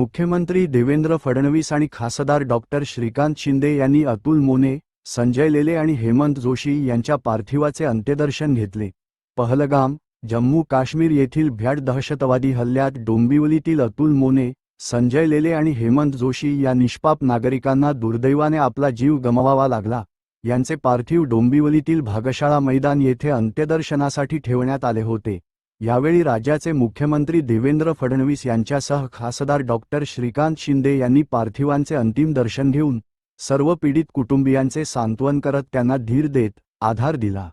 मुख्यमंत्री देवेंद्र फडणवीस आणि खासदार डॉक्टर श्रीकांत शिंदे यांनी अतुल मोने संजय लेले आणि हेमंत जोशी यांच्या पार्थिवाचे अंत्यदर्शन घेतले. पहलगाम जम्मू काश्मीर येथील भ्याड दहशतवादी हल्ल्यात डोंबिवलीतील अतुल मोने संजय लेले आणि हेमंत जोशी या निष्पाप नागरिकांना दुर्दैवाने आपला जीव गमवावा लागला. यांचे पार्थिव डोंबिवलीतील भागशाळा मैदान येथे अंत्यदर्शनासाठी ठेवण्यात आले होते. यावेळी राज्याचे मुख्यमंत्री देवेंद्र फडणवीस यांच्यासह खासदार डॉक्टर श्रीकांत शिंदे यांनी पार्थिवांचे अंतिम दर्शन घेऊन सर्व पीडित कुटुंबियांचे सांत्वन करत त्यांना धीर देत आधार दिला.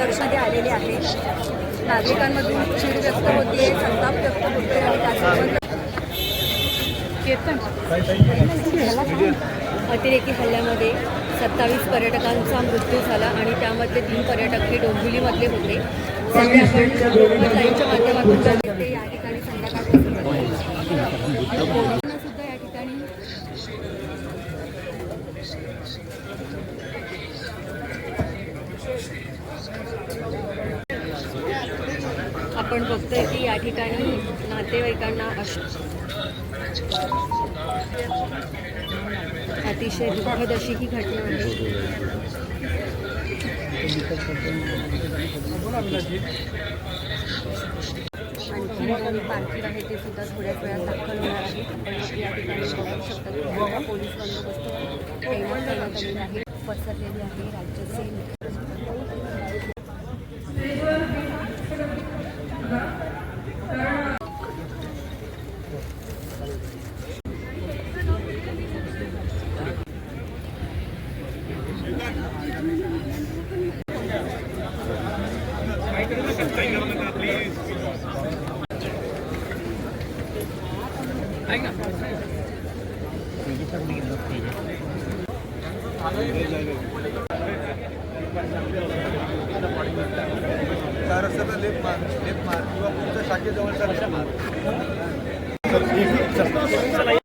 आणि आलेली आहे, आलेले आहे नागरिकांमधून चीड व्यक्त होते संताप व्यक्त होते आणि त्यासोबत अतिरेकी हल्ल्यामध्ये सत्तावीस पर्यटकांचा मृत्यू झाला आणि त्यामधले तीन पर्यटक हे डोंबिवलीमधले होते. त्यामुळे आपण माध्यमातून ते या ठिकाणी संध्याकाळी सुद्धा या ठिकाणी आपण बघतोय की या ठिकाणी नातेवाईकांना अश अतिशय दुःखद अशी ही घटना आहे. आणखी पार्किंग आहे ते सुद्धा थोड्याच वेळात दाखल होणार आहे. आपण या ठिकाणी बघू शकता. पोलीस बंदोबस्त करण्यात आलेला आहे पसरलेली आहे. राज्याचे लेप मार लेप मार किंवा पुढच्या शाखेजवळचा लेप मार